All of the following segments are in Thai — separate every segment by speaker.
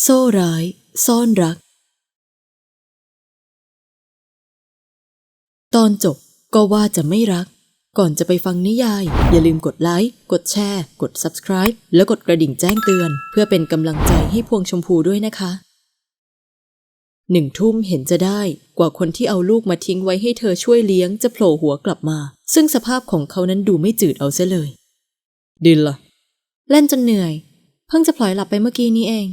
Speaker 1: โซ่ร้าย ซ่อนรัก ตอนจบก็ว่าจะไม่รัก ก่อนจะไปฟังนิยาย อย่าลืมกดไลค์ กดแชร์ กด subscribe แล้วกดกระดิ่งแจ้งเตือน เพื่อเป็นกำลังใจให้พวงชมพูด้วยนะคะหนึ่งทุ่มเห็นจะได้กว่าคนที่เอาลูกมาทิ้งไว้ให้เธอช่วยเลี้ยงจะโผล่หัวกลับมา ซึ่งสภาพของเขานั้นดูไม่จืดเอาเสียเลย ดินล่ะ เล่นจนเหนื่อย เพิ่งจะพลอยหลับไปเมื่อกี้นี้เอง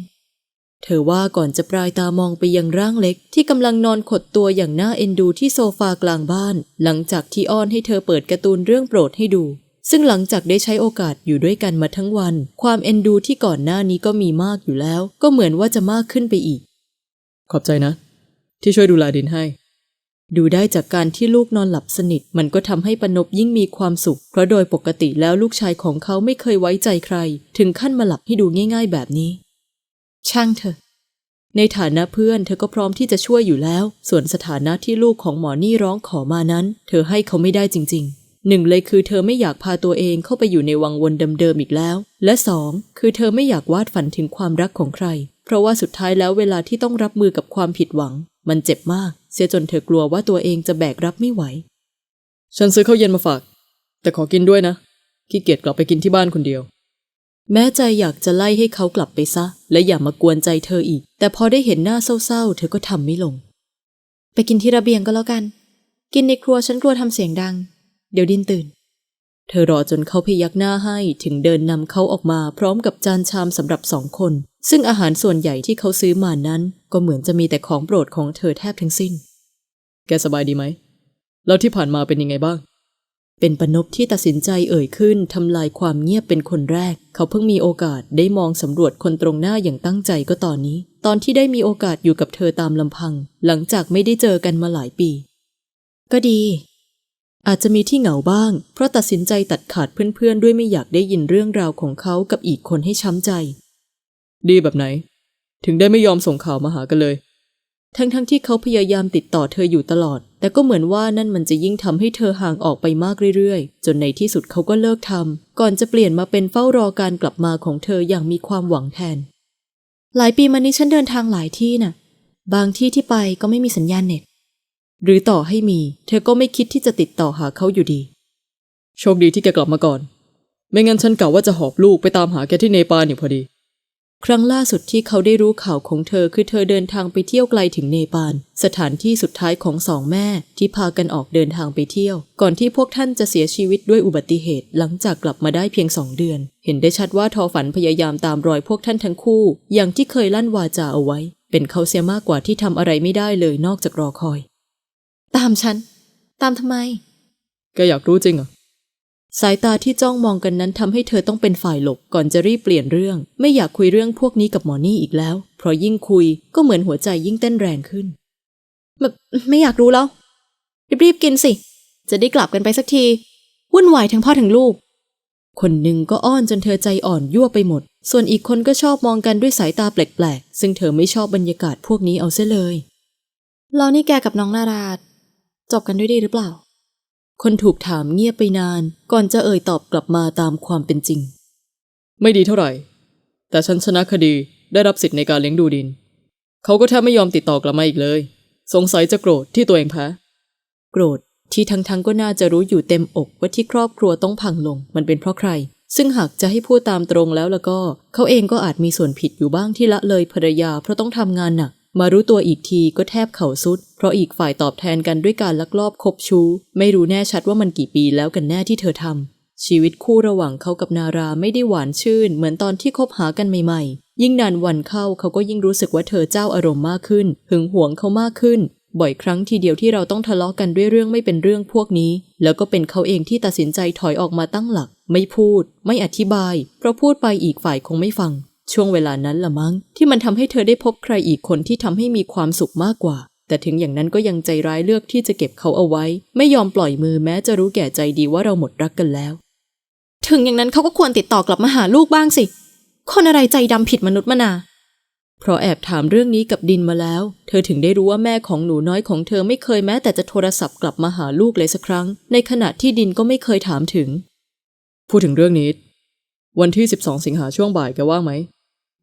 Speaker 1: เธอว่าก่อนจะปลายตามองไปยังร่างเล็ก ที่กำลังนอนขดตัวอย่างน่าเอ็นดูที่โซฟากลางบ้าน หลังจากที่อ้อนให้เธอเปิดการ์ตูนเรื่องโปรดให้ดู ซึ่งหลังจากได้ใช้โอกาสอยู่ด้วยกันมาทั้งวัน ความเอ็นดูที่ก่อนหน้านี้ก็มีมากอยู่แล้ว ก็เหมือนว่าจะมากขึ้นไปอีก ขอบใจนะ ที่ช่วยดูแลดินให้ ดูได้จากการที่ลูกนอนหลับสนิท มันก็ทำให้ปนบยิ่งมีความสุข เพราะโดยปกติแล้วลูกชายของเขาไม่เคยไว้ใจใคร ถึงขั้นมาหลับให้ดูง่าย ๆ แบบนี้ ช่างเถอะ ในฐานะเพื่อน เธอก็พร้อมที่จะช่วยอยู่แล้ว ส่วนสถานะที่ลูกของหมอนี่ร้องขอมานั้น เธอให้เขาไม่ได้จริง ๆ หนึ่งเลยคือเธอไม่อยากพาตัวเองเข้าไปอยู่ในวังวนเดิมๆอีกแล้ว และสองคือเธอไม่อยากวาดฝันถึงความรักของใคร เพราะว่าสุดท้ายแล้วเวลาที่ต้องรับมือกับความผิดหวัง มันเจ็บมาก เสียจนเธอกลัวว่าตัวเองจะแบกรับไม่ไหว ฉันซื้อข้าวเย็นมาฝาก แต่ขอกินด้วยนะขี้เกียจกลับไปกินที่บ้านคนเดียว แม้ใจอยากจะไล่ให้เขากลับไปซะ และอย่ามากวนใจเธออีก แต่พอได้เห็นหน้าเศร้าๆ เธอก็ทำไม่ลง ไปกินที่ระเบียงก็แล้วกัน กินในครัวฉันกลัวทำเสียงดัง เดี๋ยวดินตื่น เธอรอจนเขาพยักหน้าให้ถึงเดินนำเขาออกมาพร้อมกับจานชามสำหรับสองคน ซึ่งอาหารส่วนใหญ่ที่เขาซื้อมานั้น ก็เหมือนจะมีแต่ของโปรดของเธอแทบทั้งสิ้น แกสบายดีไหมแล้วที่ผ่านมาเป็นยังไงบ้าง เป็นปนบที่ตัดสินใจเอ่ยขึ้นทำลายความเงียบเป็นคนแรก เขาเพิ่งมีโอกาสได้มองสำรวจคนตรงหน้าอย่างตั้งใจก็ตอนนี้ ตอนที่ได้มีโอกาสอยู่กับเธอตามลำพัง หลังจากไม่ได้เจอกันมาหลายปี ก็ดี อาจจะมีที่เหงาบ้าง เพราะตัดสินใจตัดขาดเพื่อนๆ ด้วยไม่อยากได้ยินเรื่องราวของเขากับอีกคนให้ช้ำใจ ดีแบบไหน ถึงได้ไม่ยอมส่งข่าวมาหากันเลย ทั้งๆทที่เขาพยายามติดต่อเธออยู่ตลอด แต่ก็เหมือนว่านั่นมันจะยิ่งทำให้เธอห่างออกไปมากเรื่อยๆ จนในที่สุดเขาก็เลิกทำก่อนจะเปลี่ยนมาเป็นเฝ้ารอการกลับมาของเธออย่างมีความหวังแทน หลายปีมานี้ฉันเดินทางหลายที่น่ะ บางที่ที่ไปก็ไม่มีสัญญาณเน็ต หรือต่อให้มี เธอก็ไม่คิดที่จะติดต่อหาเขาอยู่ดี โชคดีที่แกกลับมาก่อน ไม่งั้นฉันกะว่าจะหอบลูกไปตามหาแกที่เนปาลอยู่พอดี ครั้งล่าสุดที่เขาได้รู้ข่าวของเธอคือเธอเดินทางไปเที่ยวไกลถึงเนปาลสถานที่สุดท้ายของสองแม่ที่พากันออกเดินทางไปเที่ยว ก่อนที่พวกท่านจะเสียชีวิตด้วยอุบัติเหตุ หลังจากกลับมาได้เพียงสองเดือน เห็นได้ชัดว่าทอฝันพยายามตามรอยพวกท่านทั้งคู่ อย่างที่เคยลั่นวาจาเอาไว้ เป็นเขาเสียมากกว่าที่ทำอะไรไม่ได้เลยนอกจากรอคอย ตามฉัน ตามทำไมแกอยากรู้จริงเหรอ สายตาที่จ้องมองกันนั้นทำให้เธอต้องเป็นฝ่ายหลบก่อนจะรีบเปลี่ยนเรื่อง ไม่อยากคุยเรื่องพวกนี้กับหมอนี่อีกแล้ว เพราะยิ่งคุยก็เหมือนหัวใจยิ่งเต้นแรงขึ้นแบบไม่อยากรู้แล้ว รีบๆกินสิ จะได้กลับกันไปสักทีวุ่นวายทั้งพ่อทั้งลูก คนหนึ่งก็อ้อนจนเธอใจอ่อนยั่วไปหมด ส่วนอีกคนก็ชอบมองกันด้วยสายตาแปลกๆซึ่งเธอไม่ชอบบรรยากาศพวกนี้เอาเสียเลยแล้วนี่แกกับน้องนาราจบกันด้วยดีหรือเปล่า คนถูกถามเงียบไปนาน ก่อนจะเอ่ยตอบกลับมาตามความเป็นจริง ไม่ดีเท่าไหร่ แต่ฉันชนะคดีได้รับสิทธิ์ในการเลี้ยงดูดิน เขาก็แทบไม่ยอมติดต่อกลับมาอีกเลย สงสัยจะโกรธที่ตัวเองแพ้โกรธที่ทั้งทั้งๆก็น่าจะรู้อยู่เต็มอกว่าที่ครอบครัวต้องพังลง มันเป็นเพราะใคร ซึ่งหากจะให้พูดตามตรงแล้วแล้วก็ เขาเองก็อาจมีส่วนผิดอยู่บ้างที่ละเลยภรรยาเพราะต้องทำงานหนัก มารู้ตัวอีกทีก็แทบเข่าสุด เพราะอีกฝ่ายตอบแทนกันด้วยการลักลอบคบชู้ ไม่รู้แน่ชัดว่ามันกี่ปีแล้วกันแน่ที่เธอทำชีวิตคู่ระหว่างเขากับนาราไม่ได้หวานชื่น เหมือนตอนที่คบหากันใหม่ๆ ยิ่งนานวันเข้าเขาก็ยิ่งรู้สึกว่าเธอเจ้าอารมณ์มากขึ้น หึงหวงเขามากขึ้น บ่อยครั้งทีเดียวที่เราต้องทะเลาะกันด้วยเรื่องไม่เป็นเรื่องพวกนี้ แล้วก็เป็นเขาเองที่ตัดสินใจถอยออกมาตั้งหลัก ไม่พูด ไม่อธิบาย เพราะพูดไปอีกฝ่ายคงไม่ฟัง ช่วงเวลานั้นละมั้งที่มันทำให้เธอได้พบใครอีกคนที่ทำให้มีความสุขมากกว่า แต่ถึงอย่างนั้นก็ยังใจร้ายเลือกที่จะเก็บเขาเอาไว้ ไม่ยอมปล่อยมือแม้จะรู้แก่ใจดีว่าเราหมดรักกันแล้ว ถึงอย่างนั้นเขาก็ควรติดต่อกลับมาหาลูกบ้างสิ คนอะไรใจดำผิดมนุษย์มนาเพราะแอบถามเรื่องนี้กับดินมาแล้ว เธอถึงได้รู้ว่าแม่ของหนูน้อยของเธอไม่เคยแม้แต่จะโทรศัพท์กลับมาหาลูกเลยสักครั้ง ในขณะที่ดินก็ไม่เคยถามถึง พูดถึงเรื่องนี้ วันที่ 12 สิงหาช่วงบ่ายแกว่างไหม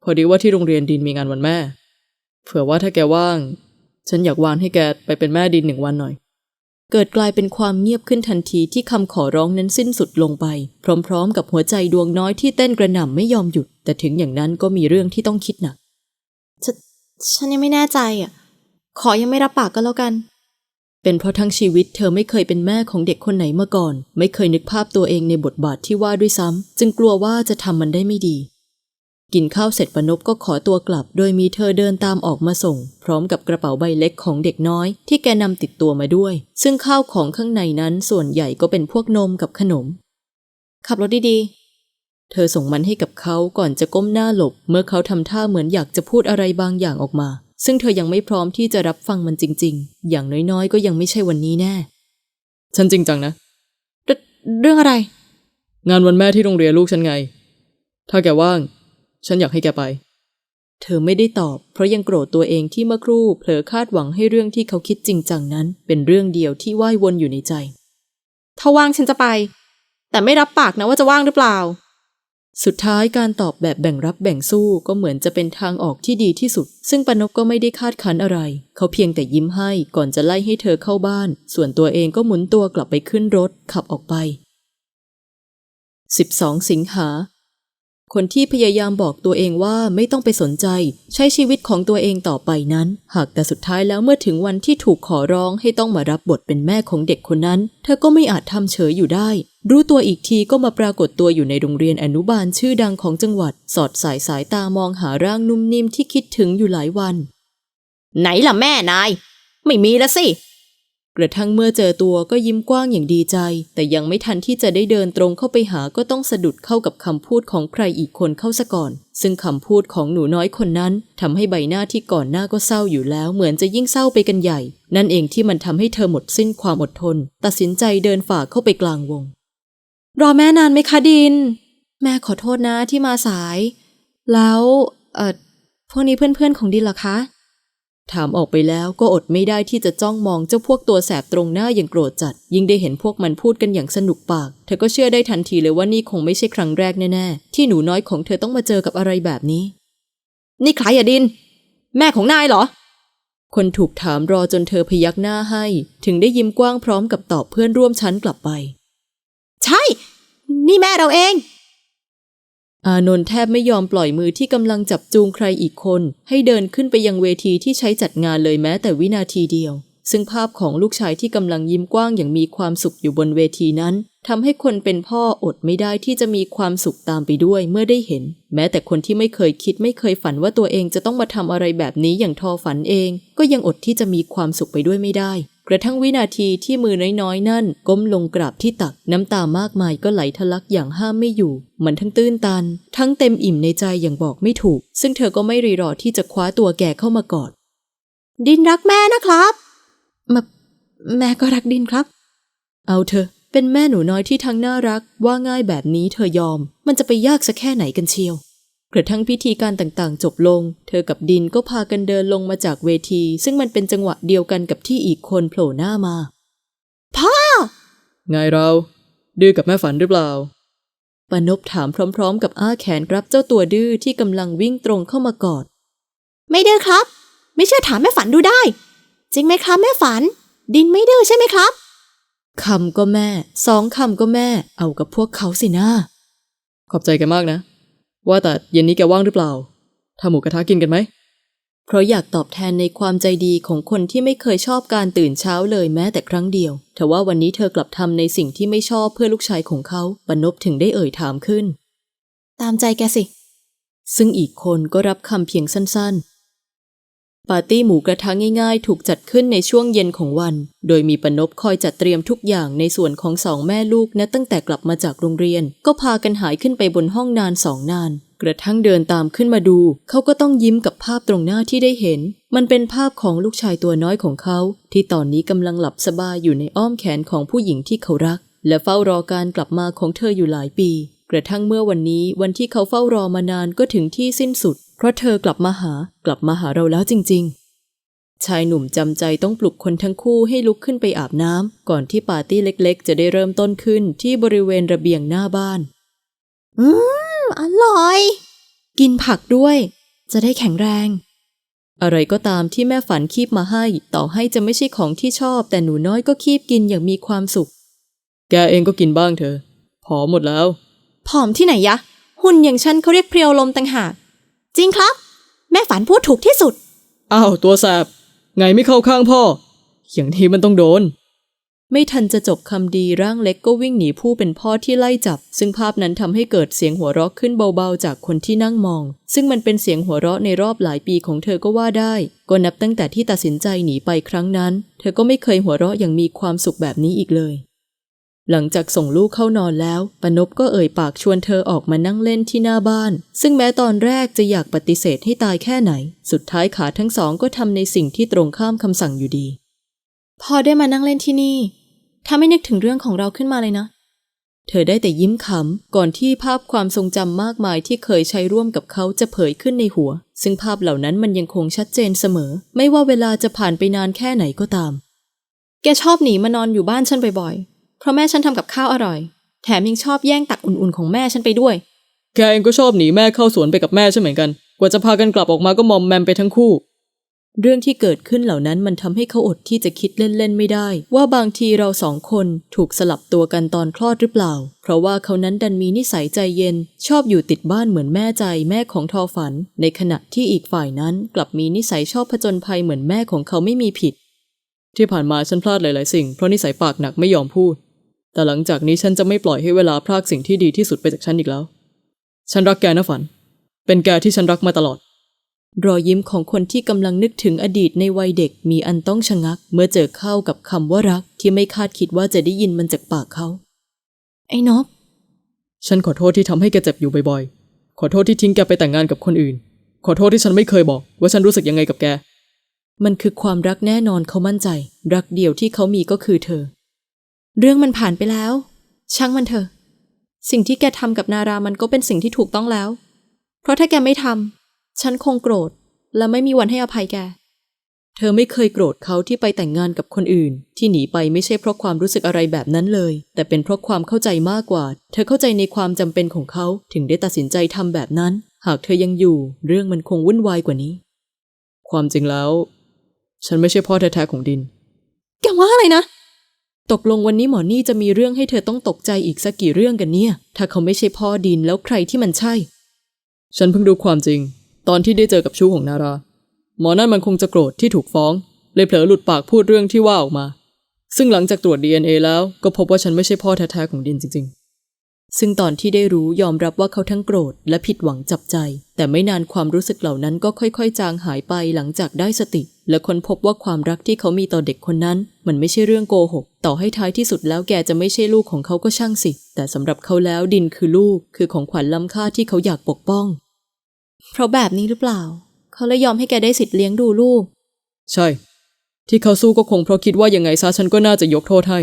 Speaker 1: พพอดีว่าที่โรงเรียนดินมีงานวันแม่ เผื่อว่าถ้าแกว่าง ฉันอยากวานให้แกไปเป็นแม่ดินหนึ่งวันหน่อย เกิดกลายเป็นความเงียบขึ้นทันทีที่คำขอร้องนั้นสิ้นสุดลงไป พร้อมๆ กับหัวใจดวงน้อยที่เต้นกระหน่ำไม่ยอมหยุด แต่ถึงอย่างนั้นก็มีเรื่องที่ต้องคิดหนัก
Speaker 2: ฉนฉันยังไม่แน่ใจอะ ขอยังไม่รับปากก็แล้วกัน
Speaker 1: เป็นเพราะทั้งชีวิตเธอไม่เคยเป็นแม่ของเด็กคนไหนมาก่อน ไม่เคยนึกภาพตัวเองในบทบาทที่ว่าด้วยซ้ำจึงกลัวว่าจะทำมันได้ไม่ดี กินข้าวเสร็จปนบก็ขอตัวกลับ โดยมีเธอเดินตามออกมาส่ง พร้อมกับกระเป๋าใบเล็กของเด็กน้อย ที่แกนำติดตัวมาด้วย ซึ่งข้าวของข้างในนั้นส่วนใหญ่ก็เป็นพวกนมกับขนม
Speaker 2: ขับรถดี
Speaker 1: เธอส่งมันให้กับเขาก่อนจะก้มหน้าหลบ เมื่อเขาทำท่าเหมือนอยากจะพูดอะไรบางอย่างออกมา ซึ่งเธอยังไม่พร้อมที่จะรับฟังมันจริง ๆ อย่างน้อยๆ ก็ยังไม่ใช่วันนี้แน่ ฉันจริงจังนะ
Speaker 2: ๆเรเรื่องอะไร
Speaker 1: งานวันแม่ที่โรงเรียนลูกฉันไง ถ้าแกว่าง ฉันอยากให้แกไป เธอไม่ได้ตอบ เพราะยังโกรธตัวเองที่เมื่อครู่เผลอคาดหวังให้เรื่องที่เขาคิดจริงจังนั้น เป็นเรื่องเดียวที่ว่ายวนอยู่ในใจ
Speaker 2: ถ้าว่างฉันจะไป แต่ไม่รับปากนะว่าจะว่างหรือเปล่า
Speaker 1: สุดท้ายการตอบแบบแบ่งรับแบ่งสู้ก็เหมือนจะเป็นทางออกที่ดีที่สุด ซึ่งปนกก็ไม่ได้คาดคั้นอะไร เขาเพียงแต่ยิ้มให้ก่อนจะไล่ให้เธอเข้าบ้าน ส่วนตัวเองก็หมุนตัวกลับไปขึ้นรถขับออกไป 12 สิงหา คนที่พยายามบอกตัวเองว่าไม่ต้องไปสนใจ ใช้ชีวิตของตัวเองต่อไปนั้น หากแต่สุดท้ายแล้วเมื่อถึงวันที่ถูกขอร้องให้ต้องมารับบทเป็นแม่ของเด็กคนนั้น เธอก็ไม่อาจทำเฉยอยู่ได้ รู้ตัวอีกทีก็มาปรากฏตัวอยู่ในโรงเรียนอนุบาลชื่อดังของจังหวัด สอดสายสายตามองหาร่างนุ่มนิ่มที่คิดถึงอยู่หลายวัน
Speaker 2: ไหนล่ะแม่นาย ไม่มีละสิ
Speaker 1: กระทั่งเมื่อเจอตัวก็ยิ้มกว้างอย่างดีใจ แต่ยังไม่ทันที่จะได้เดินตรงเข้าไปหาก็ต้องสะดุดเข้ากับคำพูดของใครอีกคนเข้าซะก่อน ซึ่งคำพูดของหนูน้อยคนนั้นทำให้ใบหน้าที่ก่อนหน้าก็เศร้าอยู่แล้วเหมือนจะยิ่งเศร้าไปกันใหญ่ นั่นเองที่มันทำให้เธอหมดสิ้นความอดทน ตัดสินใจเดินฝ่าเข้าไปกลางวง
Speaker 2: รอแม่นานไหมคะดิน แม่ขอโทษนะที่มาสาย แล้วเออพวกนี้เพื่อนๆของดินเหรอคะ
Speaker 1: ถามออกไปแล้วก็อดไม่ได้ที่จะจ้องมองเจ้าพวกตัวแสบตรงหน้าอย่างโกรธจัด ยิ่งได้เห็นพวกมันพูดกันอย่างสนุกปาก เธอก็เชื่อได้ทันทีเลยว่านี่คงไม่ใช่ครั้งแรกแน่ๆ ที่หนูน้อยของเธอต้องมาเจอกับอะไรแบบนี้
Speaker 2: นี่ใครอะดิน แม่ของนายเหรอ
Speaker 1: คนถูกถามรอจนเธอพยักหน้าให้ ถึงได้ยิ้มกว้างพร้อมกับตอบเพื่อนร่วมชั้นกลับไป
Speaker 2: ใช่ นี่แม่เราเอง
Speaker 1: อานนท์แทบไม่ยอมปล่อยมือที่กำลังจับจูงใครอีกคน ให้เดินขึ้นไปยังเวทีที่ใช้จัดงานเลยแม้แต่วินาทีเดียว ซึ่งภาพของลูกชายที่กำลังยิ้มกว้างอย่างมีความสุขอยู่บนเวทีนั้นทำให้คนเป็นพ่ออดไม่ได้ที่จะมีความสุขตามไปด้วยเมื่อได้เห็น แม้แต่คนที่ไม่เคยคิดไม่เคยฝันว่าตัวเองจะต้องมาทำอะไรแบบนี้อย่างทอฝันเอง ก็ยังอดที่จะมีความสุขไปด้วยไม่ได้ กระทั่งวินาทีที่มือน้อยๆ นั่น ก้มลงกราบที่ตักน้ำตามากมายก็ไหลทะลักอย่างห้ามไม่อยู่ มันทั้งตื้นตัน ทั้งเต็มอิ่มในใจอย่างบอกไม่ถูก ซึ่งเธอก็ไม่รีรอที่จะคว้าตัวแกเข้ามากอด
Speaker 2: ดินรักแม่นะครับมาแม่ก็รักดินครับ
Speaker 1: เอาเธอะเป็นแม่หนูน้อยที่ทั้งน่ารักว่าง่ายแบบนี้เธอยอม มันจะไปยากสักแค่ไหนกันเชียวก ระทั่งพิธีการต่างๆ จบลง เธอกับดินก็พากันเดินลงมาจากเวที ซึ่งมันเป็นจังหวะเดียวกันกับที่อีกคนโผล่หน้ามา
Speaker 2: พ่อ
Speaker 1: ไงเรา ดื้อกับแม่ฝันหรือเปล่าปานบถามพร้อม ๆ กับอ้าแขนรับเจ้าตัวดื้อที่กำลังวิ่งตรงเข้ามากอด
Speaker 2: ไม่ดื้อครับ ไม่เชื่อถามแม่ฝันดูได้ จริงไหมครับแม่ฝัน ดินไม่ดื้อใช่ไหมครับ
Speaker 1: คำก็แม่ สองคำก็แม่ เอากับพวกเขาสินะ ขอบใจแกมากนะ ว่าแต่เย็นนี้แกว่างหรือเปล่าทำหมูกระทะกินกันไหม เพราะอยากตอบแทนในความใจดีของคนที่ไม่เคยชอบการตื่นเช้าเลยแม้แต่ครั้งเดียว แต่ว่าวันนี้เธอกลับทำในสิ่งที่ไม่ชอบเพื่อลูกชายของเขาปนบถึงได้เอ่ยถามขึ้น
Speaker 2: ตามใจแกสิ
Speaker 1: ซึ่งอีกคนก็รับคำเพียงสั้นๆ ปาร์ตี้หมูกระทะง่ายๆ ถูกจัดขึ้นในช่วงเย็นของวัน โดยมีปนบคอยจัดเตรียมทุกอย่างในส่วนของสองแม่ลูกนะตั้งแต่กลับมาจากโรงเรียน ก็พากันหายขึ้นไปบนห้องนานสองนาน กระทั่งเดินตามขึ้นมาดู เขาก็ต้องยิ้มกับภาพตรงหน้าที่ได้เห็น มันเป็นภาพของลูกชายตัวน้อยของเขา ที่ตอนนี้กำลังหลับสบายอยู่ในอ้อมแขนของผู้หญิงที่เขารัก และเฝ้ารอการกลับมาของเธออยู่หลายปีกระทั่งเมื่อวันนี้วันที่เขาเฝ้ารอมานานก็ถึงที่สิ้นสุด เพราะเธอกลับมาหากลับมาหาเราแล้วจริง ๆ ชายหนุ่มจำใจต้องปลุกคนทั้งคู่ให้ลุกขึ้นไปอาบน้ำก่อนที่ปาร์ตี้เล็ก ๆ จะได้เริ่มต้นขึ้นที่บริเวณระเบียงหน้าบ้าน
Speaker 2: อืม อร่อย กินผักด้วย จะได้แข็งแรง
Speaker 1: อะไรก็ตามที่แม่ฝันคีบมาให้ ต่อให้จะไม่ใช่ของที่ชอบ แต่หนูน้อยก็คีบกินอย่างมีความสุข แกเองก็กินบ้างเถอะผอมหมดแล้ว
Speaker 2: ผอมที่ไหนยะ หุ่นอย่างฉันเขาเรียกเพรียวลมต่างหาก จริงครับ แม่ฝันพูดถูกที่สุด
Speaker 1: อ้าวตัวแสบไงไม่เข้าข้างพ่อ อย่างนี้มันต้องโดน ไม่ทันจะจบคำดีร่างเล็กก็วิ่งหนีผู้เป็นพ่อที่ไล่จับ ซึ่งภาพนั้นทำให้เกิดเสียงหัวเราะขึ้นเบาๆ จากคนที่นั่งมอง ซึ่งมันเป็นเสียงหัวเราะในรอบหลายปีของเธอก็ว่าได้ ก็นับตั้งแต่ที่ตัดสินใจหนีไปครั้งนั้น เธอก็ไม่เคยหัวเราะอย่างมีความสุขแบบนี้อีกเลย หลังจากส่งลูกเข้านอนแล้วปนบก็เอ่ยปากชวนเธอออกมานั่งเล่นที่หน้าบ้าน ซึ่งแม้ตอนแรกจะอยากปฏิเสธให้ตายแค่ไหน สุดท้ายขาทั้งสองก็ทำในสิ่งที่ตรงข้ามคำสั่งอยู่ดี
Speaker 2: พอได้มานั่งเล่นที่นี่ถ้าไม่นึกถึงเรื่องของเราขึ้นมาเลยนะ
Speaker 1: เธอได้แต่ยิ้มขำก่อนที่ภาพความทรงจำมากมายที่เคยใช้ร่วมกับเขาจะเผยขึ้นในหัว ซึ่งภาพเหล่านั้นมันยังคงชัดเจนเสมอ ไม่ว่าเวลาจะผ่านไปนานแค่ไหนก็ตาม
Speaker 2: แกชอบหนีมานอนอยู่บ้านฉันบ่อยๆ เพราะแม่ฉันทำกับข้าวอร่อย แถมยังชอบแย่งตักอุ่นๆของแม่ฉันไปด้วย
Speaker 1: แกเองก็ชอบหนีแม่เข้าสวนไปกับแม่ใช่เหมือนกัน กว่าจะพากันกลับออกมาก็มอมแมมไปทั้งคู่ เรื่องที่เกิดขึ้นเหล่านั้นมันทำให้เขาอดที่จะคิดเล่นๆไม่ได้ ว่าบางทีเราสองคนถูกสลับตัวกันตอนคลอดหรือเปล่า เพราะว่าเขานั้นดันมีนิสัยใจเย็น ชอบอยู่ติดบ้านเหมือนแม่ใจแม่ของทอฝัน ในขณะที่อีกฝ่ายนั้นกลับมีนิสัยชอบผจญภัยเหมือนแม่ของเขาไม่มีผิด ที่ผ่านมาฉันพลาดหลาย ๆ สิ่งเพราะนิสัยปากหนักไม่ยอมพูด แต่หลังจากนี้ฉันจะไม่ปล่อยให้เวลาพรากสิ่งที่ดีที่สุดไปจากฉันอีกแล้ว ฉันรักแกนะฝัน เป็นแกที่ฉันรักมาตลอด รอยยิ้มของคนที่กำลังนึกถึงอดีตในวัยเด็กมีอันต้องชะงัก เมื่อเจอเข้ากับคำว่ารักที่ไม่คาดคิดว่าจะได้ยินมันจากปากเขา
Speaker 2: ไอ้นบ
Speaker 1: ฉันขอโทษที่ทำให้แกเจ็บอยู่บ่อยๆ ขอโทษที่ทิ้งแกไปแต่งงานกับคนอื่น ขอโทษที่ฉันไม่เคยบอก ว่าฉันรู้สึกยังไงกับแก มันคือความรักแน่นอนเขามั่นใจ รักเดียวที่เขามีก็คือเธอ
Speaker 2: เรื่องมันผ่านไปแล้ว ช่างมันเถอะ สิ่งที่แกทำกับนารามันก็เป็นสิ่งที่ถูกต้องแล้ว เพราะถ้าแกไม่ทำฉันคงโกรธ และไม่มีวันให้อภัยแก
Speaker 1: เธอไม่เคยโกรธเขาที่ไปแต่งงานกับคนอื่น ที่หนีไปไม่ใช่เพราะความรู้สึกอะไรแบบนั้นเลย แต่เป็นเพราะความเข้าใจมากกว่า เธอเข้าใจในความจำเป็นของเขาถึงได้ตัดสินใจทำแบบนั้น หากเธอยังอยู่ เรื่องมันคงวุ่นวายกว่านี้ ความจริงแล้ว ฉันไม่ใช่พ่อแท้ๆของดิน
Speaker 2: แกว่าอะไรนะ
Speaker 1: ตกลงวันนี้หมอนี่จะมีเรื่องให้เธอต้องตกใจอีกสักกี่เรื่องกันเนี่ย ถ้าเขาไม่ใช่พ่อดินแล้วใครที่มันใช่ ฉันเพิ่งดูความจริง ตอนที่ได้เจอกับชู้ของนารา หมอนั่นมันคงจะโกรธที่ถูกฟ้อง เลยเผลอหลุดปากพูดเรื่องที่ว่าออกมา ซึ่งหลังจากตรวจ DNA แล้วก็พบว่าฉันไม่ใช่พ่อแท้ๆของดินจริงๆ ซึ่งตอนที่ได้รู้ยอมรับว่าเขาทั้งโกรธและผิดหวังจับใจ แต่ไม่นานความรู้สึกเหล่านั้นก็ค่อยๆ จางหายไปหลังจากได้สติ และค้นพบว่าความรักที่เขามีต่อเด็กคนนั้น มันไม่ใช่เรื่องโกหก ต่อให้ท้ายที่สุดแล้วแกจะไม่ใช่ลูกของเขาก็ช่างสิ แต่สำหรับเขาแล้วดินคือลูก คือของขวัญล้ำค่าที่เขาอยากปกป้อง
Speaker 2: เพราะแบบนี้หรือเปล่า เขาเลยยอมให้แกได้สิทธิ์เลี้ยงดูลูก
Speaker 1: ใช่ ที่เขาสู้ก็คงเพราะคิดว่ายังไงซะฉันก็น่าจะยกโทษให้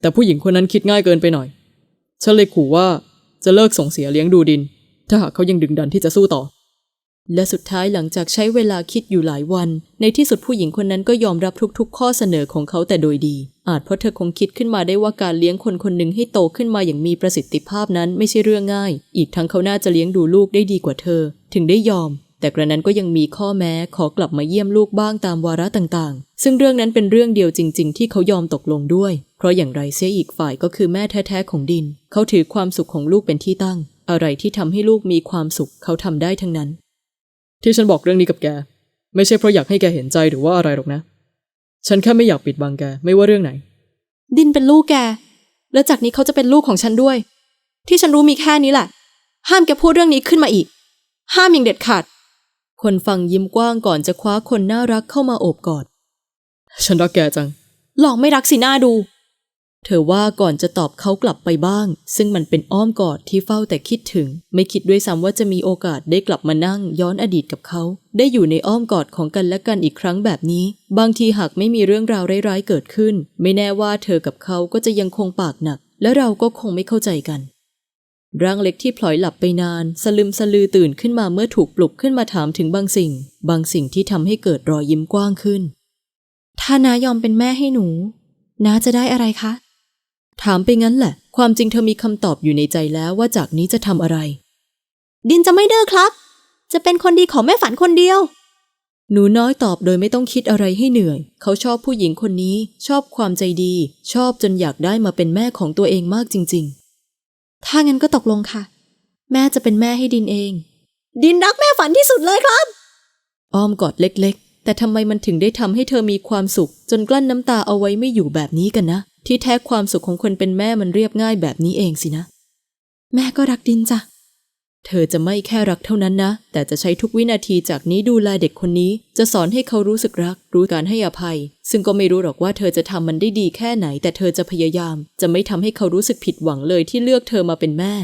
Speaker 1: แต่ผู้หญิงคนนั้นคิดง่ายเกินไปหน่อย ฉันเลยขู่ว่าจะเลิกส่งเสียเลี้ยงดูดิน ถ้าหากเขายังดึงดันที่จะสู้ต่อ และสุดท้ายหลังจากใช้เวลาคิดอยู่หลายวัน ในที่สุดผู้หญิงคนนั้นก็ยอมรับทุกๆ ข้อเสนอของเขาแต่โดยดี อาจเพราะเธอคงคิดขึ้นมาได้ว่าการเลี้ยงคนคนหนึ่งให้โตขึ้นมาอย่างมีประสิทธิภาพนั้นไม่ใช่เรื่องง่าย อีกทั้งเขาน่าจะเลี้ยงดูลูกได้ดีกว่าเธอ ถึงได้ยอม แต่กระนั้นก็ยังมีข้อแม้ขอกลับมาเยี่ยมลูกบ้างตามวาระต่างๆ ซึ่งเรื่องนั้นเป็นเรื่องเดียวจริง ๆ ที่เขายอมตกลงด้วย เพราะอย่างไรเสียอีกฝ่ายก็คือแม่แท้ๆของดิน เขาถือความสุขของลูกเป็นที่ตั้ง อะไรที่ทำให้ลูกมีความสุขเขาทำได้ทั้งนั้น ที่ฉันบอกเรื่องนี้กับแก ไม่ใช่เพราะอยากให้แกเห็นใจหรือว่าอะไรหรอกนะ ฉันแค่ไม่อยากปิดบังแกไม่ว่าเรื่องไหน
Speaker 2: ดินเป็นลูกแก และจากนี้เขาจะเป็นลูกของฉันด้วย ที่ฉันรู้มีแค่นี้แหละ ห้ามแกพูดเรื่องนี้ขึ้นมาอีก ห้ามอย่างเด็ดขาด
Speaker 1: คนฟังยิ้มกว้างก่อนจะคว้าคนน่ารักเข้ามาโอบกอด ฉันรักแกจัง
Speaker 2: หลอกไม่รักสิหน้าดู
Speaker 1: เธอว่าก่อนจะตอบเขากลับไปบ้าง ซึ่งมันเป็นอ้อมกอดที่เฝ้าแต่คิดถึง ไม่คิดด้วยซ้ำว่าจะมีโอกาสได้กลับมานั่ง ย้อนอดีตกับเขา ได้อยู่ในอ้อมกอดของกันและกันอีกครั้งแบบนี้ บางทีหากไม่มีเรื่องราวร้ายๆเกิดขึ้น ไม่แน่ว่าเธอกับเขาก็จะยังคงปากหนัก และเราก็คงไม่เข้าใจกัน ร่างเล็กที่พลอยหลับไปนาน สลึมสลือตื่นขึ้นมาเมื่อถูกปลุกขึ้นมาถามถึงบางสิ่ง บางสิ่งที่ทำให้เกิดรอยยิ้มกว้างขึ้น
Speaker 2: ถ้าน้ายอมเป็นแม่ให้หนูน้าจะได้อะไรคะ
Speaker 1: ถามไปงั้นแหละ ความจริงเธอมีคำตอบอยู่ในใจแล้วว่าจากนี้จะทำอะไร
Speaker 2: ดินจะไม่ดื้อครับ จะเป็นคนดีของแม่ฝันคนเดียว
Speaker 1: หนูน้อยตอบโดยไม่ต้องคิดอะไรให้เหนื่อย เขาชอบผู้หญิงคนนี้ ชอบความใจดี ชอบจนอยากได้มาเป็นแม่ของตัวเองมากจริง
Speaker 2: ถ้างั้นก็ตกลงค่ะ แม่จะเป็นแม่ให้ดินเอง ดินรักแม่ฝันที่สุดเลยครับ
Speaker 1: ๆอ้อมกอดเล็กๆ แต่ทำไมมันถึงได้ทำให้เธอมีความสุข จนกลั้นน้ำตาเอาไว้ไม่อยู่แบบนี้กันนะ ที่แท้ความสุขของคนเป็นแม่มันเรียบง่ายแบบนี้เองสินะ
Speaker 2: แม่ก็รักดินจ้ะ
Speaker 1: เธอจะไม่แค่รักเท่านั้นนะ แต่จะใช้ทุกวินาทีจากนี้ดูแลเด็กคนนี้ จะสอนให้เขารู้สึกรัก รู้การให้อภัย ซึ่งก็ไม่รู้หรอกว่าเธอจะทำมันได้ดีแค่ไหน แต่เธอจะพยายาม จะไม่ทำให้เขารู้สึกผิดหวังเลยที่เลือกเธอมาเป็นแม่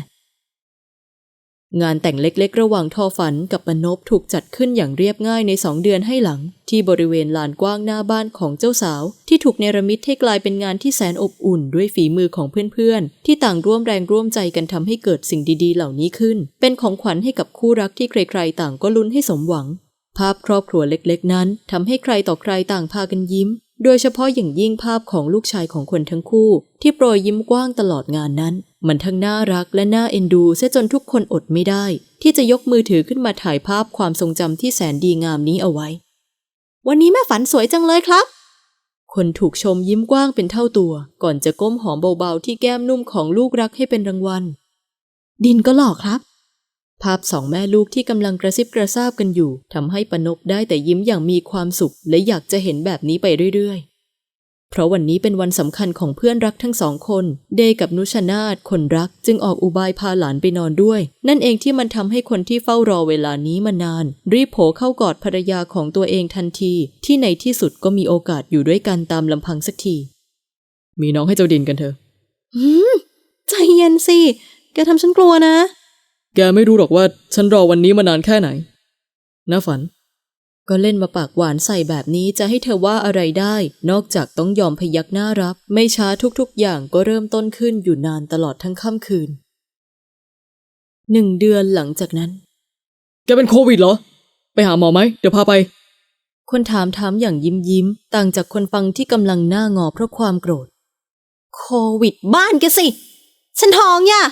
Speaker 1: งานแต่งเล็กๆ ระหว่างทอฝันกับปนบถูกจัดขึ้นอย่างเรียบง่ายในสองเดือนให้หลัง ที่บริเวณลานกว้างหน้าบ้านของเจ้าสาว ที่ถูกเนรมิตให้กลายเป็นงานที่แสนอบอุ่นด้วยฝีมือของเพื่อนๆ ที่ต่างร่วมแรงร่วมใจกันทำให้เกิดสิ่งดีๆ เหล่านี้ขึ้น เป็นของขวัญให้กับคู่รักที่ใครๆ ต่างก็ลุ้นให้สมหวัง ภาพครอบครัวเล็กๆ นั้นทำให้ใครต่อใครต่างพากันยิ้ม โดยเฉพาะอย่างยิ่งภาพของลูกชายของคนทั้งคู่ ที่โปรยยิ้มกว้างตลอดงานนั้น มันทั้งน่ารักและน่าเอ็นดูเสียจนทุกคนอดไม่ได้ ที่จะยกมือถือขึ้นมาถ่ายภาพความทรงจำที่แสนดีงามนี้เอาไว้
Speaker 2: วันนี้แม่ฝันสวยจังเลยครับ
Speaker 1: คนถูกชมยิ้มกว้างเป็นเท่าตัว ก่อนจะก้มหอมเบาๆที่แก้มนุ่มของลูกรักให้เป็นรางวัล
Speaker 2: ดินก็หล่อครับ
Speaker 1: ภาพสองแม่ลูกที่กำลังกระซิบกระซาบกันอยู่ทำให้ปนบได้แต่ยิ้มอย่างมีความสุข และอยากจะเห็นแบบนี้ไปเรื่อยๆ เพราะวันนี้เป็นวันสำคัญของเพื่อนรักทั้งสองคน เดย์กับนุชนาธคนรักจึงออกอุบายพาหลานไปนอนด้วย นั่นเองที่มันทำให้คนที่เฝ้ารอเวลานี้มานาน รีบโผเข้ากอดภรรยาของตัวเองทันที ที่ในที่สุดก็มีโอกาสอยู่ด้วยกันตามลำพังสักที มีน้องให้เจ้าดินกันเถอะ
Speaker 2: หืมใจเย็นสิแกทำฉันกลัวนะ
Speaker 1: แกไม่รู้หรอกว่าฉันรอวันนี้มานานแค่ไหนน่าฝัน ก็เล่นมาปากหวานใส่แบบนี้จะให้เธอว่าอะไรได้ นอกจากต้องยอมพยักหน้ารับ ไม่ช้าทุกๆ อย่างก็เริ่มต้นขึ้นอยู่นานตลอดทั้งค่ำคืน หนึ่งเดือนหลังจากนั้น แกเป็นโควิดเหรอ ไปหาหมอไหม เดี๋ยวพาไป คนถามถามอย่างยิ้มยิ้มๆต่างจากคนฟังที่กำลังหน้างอเพราะความโกรธ
Speaker 2: โควิดบ้านแกสิ ฉันท้องย่ะ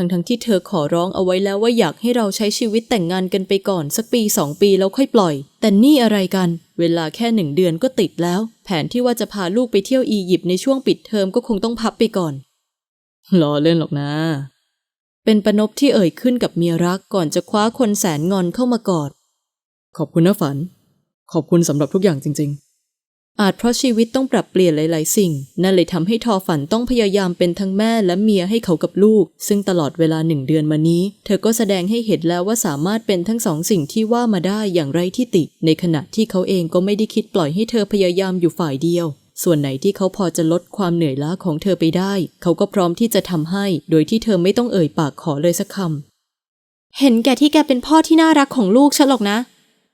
Speaker 1: ทั้งทั้งๆที่เธอขอร้องเอาไว้แล้วว่าอยากให้เราใช้ชีวิตแต่งงานกันไปก่อนสักปีสองปีแล้วค่อยปล่อย แต่นี่อะไรกัน เวลาแค่หนึ่งเดือนก็ติดแล้ว แผนที่ว่าจะพาลูกไปเที่ยวอียิปต์ในช่วงปิดเทอมก็คงต้องพับไปก่อนล้อเล่นหรอกนะ เป็นปนบที่เอ่ยขึ้นกับเมียรักก่อนจะคว้าคนแสนงอนเข้ามากอด ขอบคุณนะฝัน ขอบคุณสำหรับทุกอย่างจริง ๆ อาจเพราะชีวิตต้องปรับเปลี่ยนหลาย ๆ สิ่ง นั่นเลยทำให้ทอฝันต้องพยายามเป็นทั้งแม่และเมียให้เขากับลูก ซึ่งตลอดเวลาหนึ่งเดือนมานี้ เธอก็แสดงให้เห็นแล้วว่าสามารถเป็นทั้งสองสิ่งที่ว่ามาได้อย่างไรที่ติ ในขณะที่เขาเองก็ไม่ได้คิดปล่อยให้เธอพยายามอยู่ฝ่ายเดียว ส่วนไหนที่เขาพอจะลดความเหนื่อยล้าของเธอไปได้ เขาก็พร้อมที่จะทำให้ โดยที่เธอไม่ต้องเอ่ยปากขอเลยสักคำ
Speaker 2: เห็นแก่ที่แกเป็นพ่อที่น่ารักของลูกฉันหรอกนะ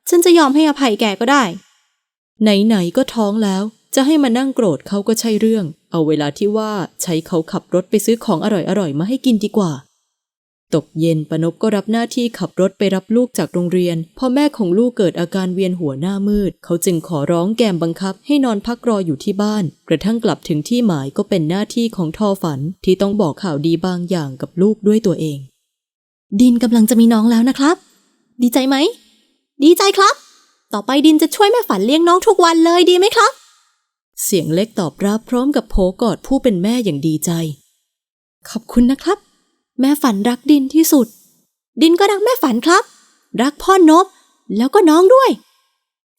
Speaker 2: ฉันจะยอมให้อภัยแกก็ได้
Speaker 1: ไหนๆก็ท้องแล้ว จะให้มานั่งโกรธเขาก็ใช่เรื่อง เอาเวลาที่ว่าใช้เขาขับรถไปซื้อของอร่อยๆมาให้กินดีกว่า ตกเย็นปนบก็รับหน้าที่ขับรถไปรับลูกจากโรงเรียนพ่อแม่ของลูกเกิดอาการเวียนหัวหน้ามืด เขาจึงขอร้องแกมบังคับ ให้นอนพักรออยู่ที่บ้าน กระทั่งกลับถึงที่หมายก็เป็นหน้าที่ของทอฝันที่ต้องบอกข่าวดีบางอย่างกับลูกด้วยตัวเอง
Speaker 2: ดินกำลังจะมีน้องแล้วนะครับ ดีใจไหม ดีใจครับ ต่อไปดินจะช่วยแม่ฝันเลี้ยงน้องทุกวันเลยดีไหมครับ
Speaker 1: เสียงเล็กตอบรับพร้อมกับโผกอดผู้เป็นแม่อย่างดีใจ
Speaker 2: ขอบคุณนะครับ แม่ฝันรักดินที่สุด ดินก็รักแม่ฝันครับ รักพ่อนบ แล้วก็น้องด้วย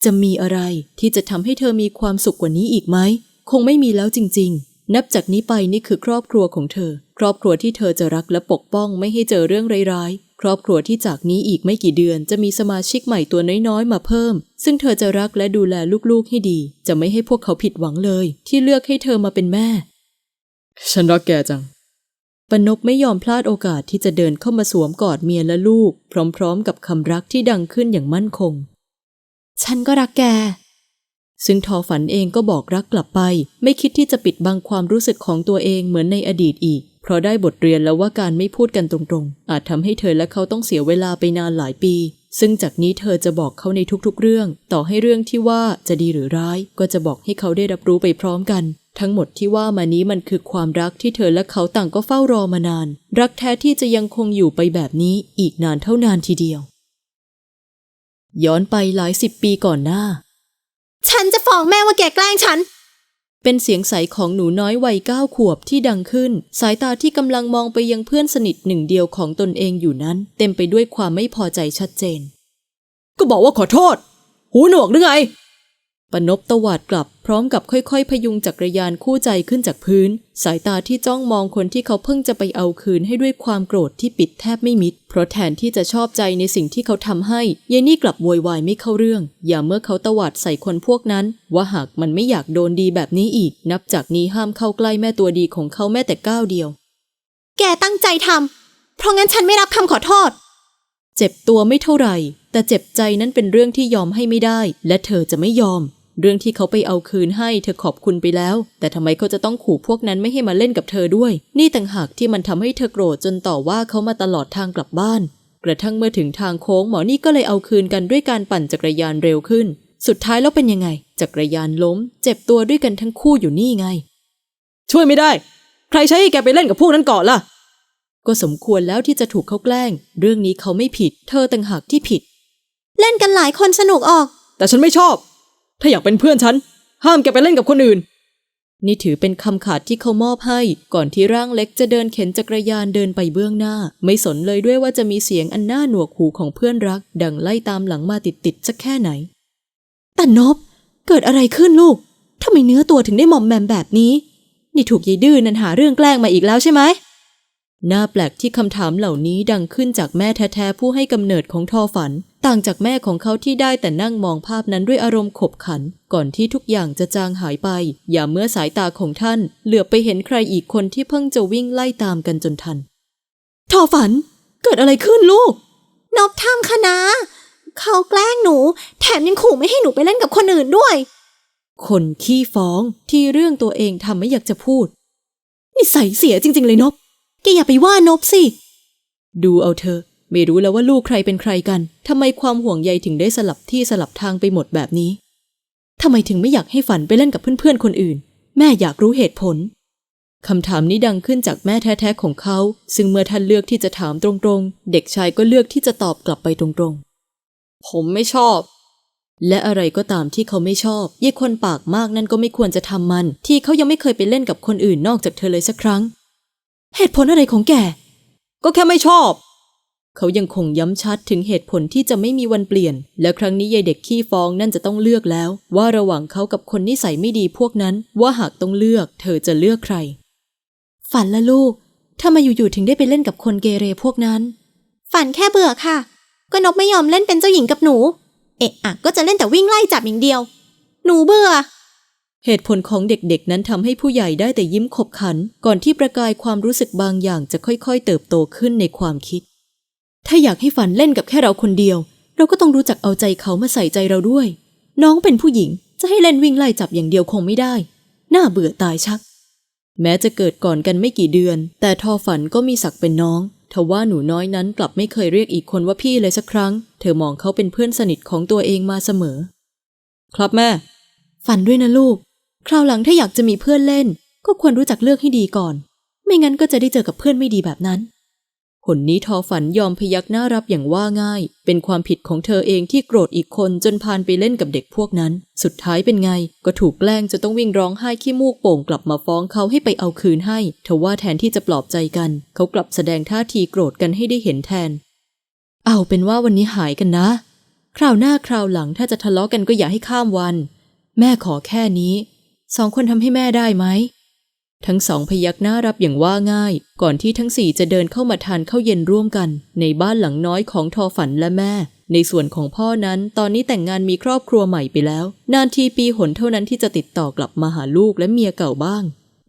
Speaker 1: จะมีอะไรที่จะทำให้เธอมีความสุขกว่านี้อีกไหม คงไม่มีแล้วจริง ๆ นับจากนี้ไปนี่คือครอบครัวของเธอ ครอบครัวที่เธอจะรักและปกป้องไม่ให้เจอเรื่องร้ายๆ ครอบครัวที่จากนี้อีกไม่กี่เดือนจะมีสมาชิกใหม่ตัวน้อยๆ มาเพิ่ม ซึ่งเธอจะรักและดูแลลูกๆให้ดี จะไม่ให้พวกเขาผิดหวังเลย ที่เลือกให้เธอมาเป็นแม่ ฉันรักแกจังปนบไม่ยอมพลาดโอกาสที่จะเดินเข้ามาสวมกอดเมียและลูก พร้อมๆ กับคำรักที่ดังขึ้นอย่างมั่นคง
Speaker 2: ฉันก็รักแก
Speaker 1: ซึ่งทอฝันเองก็บอกรักกลับไป ไม่คิดที่จะปิดบังความรู้สึกของตัวเองเหมือนในอดีตอีก เพราะได้บทเรียนแล้วว่าการไม่พูดกันตรงๆ อาจทำให้เธอและเขาต้องเสียเวลาไปนานหลายปี ซึ่งจากนี้เธอจะบอกเขาในทุกๆเรื่อง ต่อให้เรื่องที่ว่าจะดีหรือร้าย ก็จะบอกให้เขาได้รับรู้ไปพร้อมกัน ทั้งหมดที่ว่ามานี้มันคือความรักที่เธอและเขาต่างก็เฝ้ารอมานาน รักแท้ที่จะยังคงอยู่ไปแบบนี้อีกนานเท่านานทีเดียว ย้อนไปหลายสิบปีก่อนหน้า
Speaker 2: ฉันจะฟ้องแม่ว่าแกแกล้งฉัน
Speaker 1: เป็นเสียงใสของหนูน้อยวัยเก้าขวบที่ดังขึ้น สายตาที่กำลังมองไปยังเพื่อนสนิทหนึ่งเดียวของตนเองอยู่นั้น เต็มไปด้วยความไม่พอใจชัดเจน ก็บอกว่าขอโทษ หูหนวกหรือไง ปนบตวาดกลับพร้อมกับค่อยๆ พยุงจักรยานคู่ใจขึ้นจากพื้น สายตาที่จ้องมองคนที่เขาเพิ่งจะไปเอาคืนให้ด้วยความโกรธที่ปิดแทบไม่มิด เพราะแทนที่จะชอบใจในสิ่งที่เขาทำให้ เยนี่กลับโวยวายไม่เข้าเรื่อง อย่าเมื่อเขาตวาดใส่คนพวกนั้น ว่าหากมันไม่อยากโดนดีแบบนี้อีก นับจากนี้ห้ามเข้าใกล้แม่ตัวดีของเขาแม้แต่ก้าวเดียว
Speaker 2: แกตั้งใจทำเพราะงั้นฉันไม่รับคำขอโทษ
Speaker 1: เจ็บตัวไม่เท่าไหร่ แต่เจ็บใจนั้นเป็นเรื่องที่ยอมให้ไม่ได้ และเธอจะไม่ยอม เรื่องที่เขาไปเอาคืนให้เธอขอบคุณไปแล้ว แต่ทำไมเขาจะต้องขู่พวกนั้นไม่ให้มาเล่นกับเธอด้วย นี่ต่างหากที่มันทำให้เธอโกรธจนต่อว่าเขามาตลอดทางกลับบ้าน กระทั่งเมื่อถึงทางโค้งหมอนี่ก็เลยเอาคืนกันด้วยการปั่นจักรยานเร็วขึ้น สุดท้ายแล้วเป็นยังไง จักรยานล้ม เจ็บตัวด้วยกันทั้งคู่อยู่นี่ไง ช่วยไม่ได้ ใครใช้ให้แกไปเล่นกับพวกนั้นก่อนล่ะ ก็สมควรแล้วที่จะถูกเขาแกล้ง เรื่องนี้เขาไม่ผิด เธอต่างหากที่ผิด
Speaker 2: เล่นกันหลายคนสนุกออก
Speaker 1: แต่ฉันไม่ชอบ ถ้าอยากเป็นเพื่อนฉัน ห้ามแกไปเล่นกับคนอื่น นี่ถือเป็นคำขาดที่เขามอบให้ ก่อนที่ร่างเล็กจะเดินเข็นจักรยานเดินไปเบื้องหน้า ไม่สนเลยด้วยว่าจะมีเสียงอันน่าหนวกหูของเพื่อนรัก ดังไล่ตามหลังมาติดๆสักแค่ไหนแต่นบ เกิดอะไรขึ้นลูกทำไมเนื้อตัวถึงได้หมอมแมมแบบนี้ นี่ถูกยายดื้อนันหาเรื่องแกล้งมาอีกแล้วใช่ไหมน่าแปลกที่คำถามเหล่านี้ดังขึ้นจากแม่แท้ๆผู้ให้กำเนิดของทอฝัน ต่างจากแม่ของเขาที่ได้แต่นั่งมองภาพนั้นด้วยอารมณ์ขบขัน ก่อนที่ทุกอย่างจะจางหายไป อย่าเมื่อสายตาของท่าน เหลือบไปเห็นใครอีกคนที่เพิ่งจะวิ่งไล่ตามกันจนทัน ทอฝัน เกิดอะไรขึ้นลูก
Speaker 2: นบทำคณะเขาแกล้งหนู แถมยังขู่ไม่ให้หนูไปเล่นกับคนอื่นด้วย
Speaker 1: คนขี้ฟ้องที่เรื่องตัวเองทำไม่อยากจะพูด นิสัยเสียจริง ๆ เลยนบ
Speaker 2: แกอย่าไปว่านบสิ
Speaker 1: ดูเอาเธอะ ไม่รู้แล้วว่าลูกใครเป็นใครกัน ทำไมความห่วงใยถึงได้สลับที่สลับทางไปหมดแบบนี้ ทำไมถึงไม่อยากให้ฝันไปเล่นกับเพื่อนๆคนอื่น แม่อยากรู้เหตุผล คำถามนี้ดังขึ้นจากแม่แท้ๆของเขา ซึ่งเมื่อท่านเลือกที่จะถามตรงๆ เด็กชายก็เลือกที่จะตอบกลับไปตรงๆ ผมไม่ชอบ และอะไรก็ตามที่เขาไม่ชอบยี่คนปากมากนั่นก็ไม่ควรจะทำมัน ที่เขายังไม่เคยไปเล่นกับคนอื่นนอกจากเธอเลยสักครั้ง เหตุผลอะไรของแก ก็แค่ไม่ชอบ เขายังคงย้ำชัดถึงเหตุผลที่จะไม่มีวันเปลี่ยน และครั้งนี้ยายเด็กขี้ฟ้องนั่นจะต้องเลือกแล้ว ว่าระหว่างเขากับคนนิสัยไม่ดีพวกนั้น ว่าหากต้องเลือก เธอจะเลือกใคร
Speaker 2: ฝันละลูกถ้ามาอยู่ๆถึงได้ไปเล่นกับคนเกเรพวกนั้น ฝันแค่เบื่อค่ะ ก็นบไม่ยอมเล่นเป็นเจ้าหญิงกับหนู เอะอะก็จะเล่นแต่วิ่งไล่จับอย่างเดียว หนูเบื่อ
Speaker 1: เหตุผลของเด็กๆ นั้นทำให้ผู้ใหญ่ได้แต่ยิ้มขบขัน ก่อนที่ประกายความรู้สึกบางอย่างจะค่อยๆ เติบโตขึ้นในความคิด ถ้าอยากให้ฝันเล่นกับแค่เราคนเดียว เราก็ต้องรู้จักเอาใจเขามาใส่ใจเราด้วย น้องเป็นผู้หญิงจะให้เล่นวิ่งไล่จับอย่างเดียวคงไม่ได้ น่าเบื่อตายชัก แม้จะเกิดก่อนกันไม่กี่เดือน แต่ทอฝันก็มีศักเป็นน้องทว่าหนูน้อยนั้นกลับไม่เคยเรียกอีกคนว่าพี่เลยสักครั้ง เธอมองเขาเป็นเพื่อนสนิทของตัวเองมาเสมอ ครับแม่ ฝันด้วยนะลูก คราวหลังถ้าอยากจะมีเพื่อนเล่น ก็ควรรู้จักเลือกให้ดีก่อน ไม่งั้นก็จะได้เจอกับเพื่อนไม่ดีแบบนั้น ผลนี้ทอฝันยอมพยักหน้ารับอย่างว่าง่าย เป็นความผิดของเธอเองที่โกรธอีกคนจนพานไปเล่นกับเด็กพวกนั้น สุดท้ายเป็นไง ก็ถูกแกล้งจะต้องวิ่งร้องไห้ขี้มูกโป่งกลับมาฟ้องเขาให้ไปเอาคืนให้ทว่าแทนที่จะปลอบใจกัน เขากลับแสดงท่าทีโกรธกันให้ได้เห็นแทน เอาเป็นว่าวันนี้หายกันนะ คราวหน้าคราวหลังถ้าจะทะเลาะกันก็อย่าให้ข้ามวัน แม่ขอแค่นี้ สองคนทำให้แม่ได้ไหม ทั้งสองพยักหน้ารับอย่างว่าง่าย ก่อนที่ทั้งสี่จะเดินเข้ามาทานข้าวเย็นร่วมกัน ในบ้านหลังน้อยของทอฝันและแม่ ในส่วนของพ่อนั้นตอนนี้แต่งงานมีครอบครัวใหม่ไปแล้ว นานทีปีหนเท่านั้นที่จะติดต่อกลับมาหาลูกและเมียเก่าบ้าง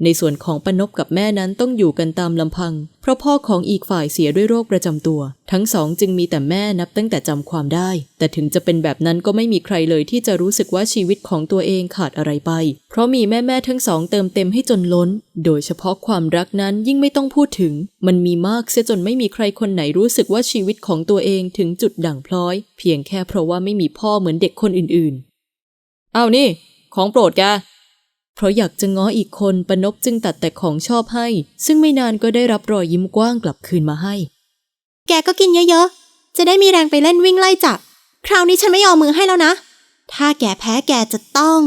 Speaker 1: ในส่วนของปนบกับแม่นั้นต้องอยู่กันตามลำพัง เพราะพ่อของอีกฝ่ายเสียด้วยโรคประจำตัว ทั้งสองจึงมีแต่แม่นับตั้งแต่จำความได้ แต่ถึงจะเป็นแบบนั้นก็ไม่มีใครเลยที่จะรู้สึกว่าชีวิตของตัวเองขาดอะไรไป เพราะมีแม่แม่ทั้งสองเติมเต็มให้จนล้น โดยเฉพาะความรักนั้นยิ่งไม่ต้องพูดถึง มันมีมากเสียจนไม่มีใครคนไหนรู้สึกว่าชีวิตของตัวเองถึงจุดด่างพร้อย เพียงแค่เพราะว่าไม่มีพ่อเหมือนเด็กคนอื่นๆ เอานี่ ของโปรดแก เพราะอยากจะง้ออีกคนปนบจึงตัดแต่ของชอบให้ ซึ่งไม่นานก็ได้รับรอยยิ้มกว้างกลับคืนมาให้
Speaker 2: แกก็กินเยอะๆ จะได้มีแรงไปเล่นวิ่งไล่จับ คราวนี้ฉันไม่ยอมมือให้แล้วนะ ถ้าแกแพ้แกจะต้อง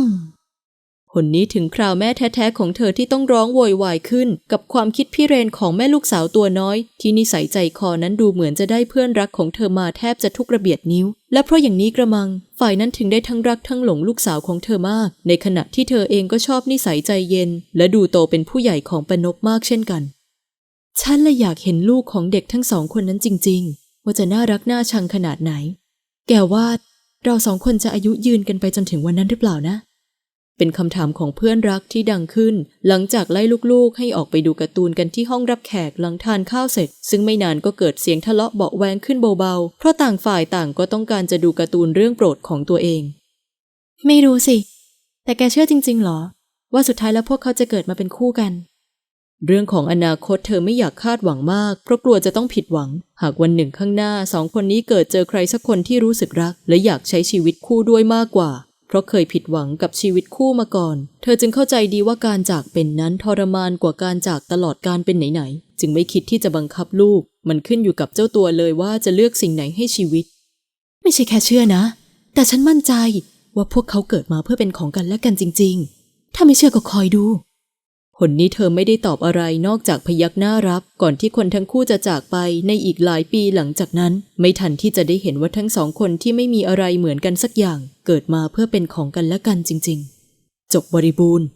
Speaker 1: หนนี้ถึงคราวแม่แท้ๆของเธอที่ต้องร้องโวยวายขึ้น กับความคิดพิเรนของแม่ลูกสาวตัวน้อย ที่นิสัยใจคอนั้นดูเหมือนจะได้เพื่อนรักของเธอมาแทบจะทุกระเบียดนิ้ว และเพราะอย่างนี้กระมัง ฝ่ายนั้นถึงได้ทั้งรักทั้งหลงลูกสาวของเธอมาก ในขณะที่เธอเองก็ชอบนิสัยใจเย็น และดูโตเป็นผู้ใหญ่ของปนบมากเช่นกัน ฉันเลยอยากเห็นลูกของเด็กทั้งสองคนนั้นจริง ๆ ว่าจะน่ารักน่าชังขนาดไหน แกว่าเราสองคนจะอายุยืนกันไปจนถึงวันนั้นหรือเปล่านะ เป็นคำถามของเพื่อนรักที่ดังขึ้น หลังจากไล่ลูกๆ ให้ออกไปดูการ์ตูนกันที่ห้องรับแขกหลังทานข้าวเสร็จ ซึ่งไม่นานก็เกิดเสียงทะเลาะเบาะแวงขึ้นเบาๆ เพราะต่างฝ่ายต่างก็ต้องการจะดูการ์ตูนเรื่องโปรดของตัวเอง
Speaker 2: ไม่รู้สิ แต่แกเชื่อจริง ๆ หรอ ว่าสุดท้ายแล้วพวกเขาจะเกิดมาเป็นคู่กัน
Speaker 1: เรื่องของอนาคตเธอไม่อยากคาดหวังมาก เพราะกลัวจะต้องผิดหวัง หากวันหนึ่งข้างหน้าสองคนนี้เกิดเจอใครสักคนที่รู้สึกรัก และอยากใช้ชีวิตคู่ด้วยมากกว่า เพราะเคยผิดหวังกับชีวิตคู่มาก่อน เธอจึงเข้าใจดีว่าการจากเป็นนั้นทรมานกว่าการจากตลอดการเป็นไหนๆ จึงไม่คิดที่จะบังคับลูก มันขึ้นอยู่กับเจ้าตัวเลยว่าจะเลือกสิ่งไหนให้ชีวิต ไม่ใช่แค่เชื่อนะ แต่ฉันมั่นใจว่าพวกเขาเกิดมาเพื่อเป็นของกันและกันจริง ๆ ถ้าไม่เชื่อก็คอยดู หนนี้เธอไม่ได้ตอบอะไรนอกจากพยักหน้ารับ ก่อนที่คนทั้งคู่จะจากไปในอีกหลายปีหลังจากนั้น ไม่ทันที่จะได้เห็นว่าทั้งสองคนที่ไม่มีอะไรเหมือนกันสักอย่าง เกิดมาเพื่อเป็นของกันและกันจริง ๆ จบบริบูรณ์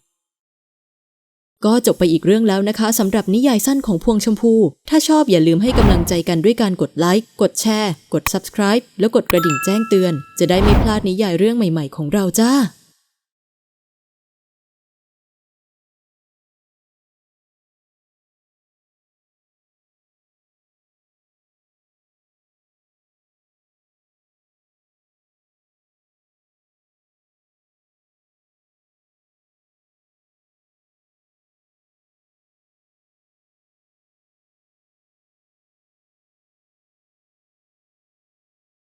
Speaker 1: ก็จบไปอีกเรื่องแล้วนะคะสำหรับนิยายสั้นของพวงชมพู ถ้าชอบอย่าลืมให้กำลังใจกันด้วยการกดไลค์ กดแชร์ กด subscribe แล้วกดกระดิ่งแจ้งเตือน จะได้ไม่พลาดนิยายเรื่องใหม่ๆของเราจ้า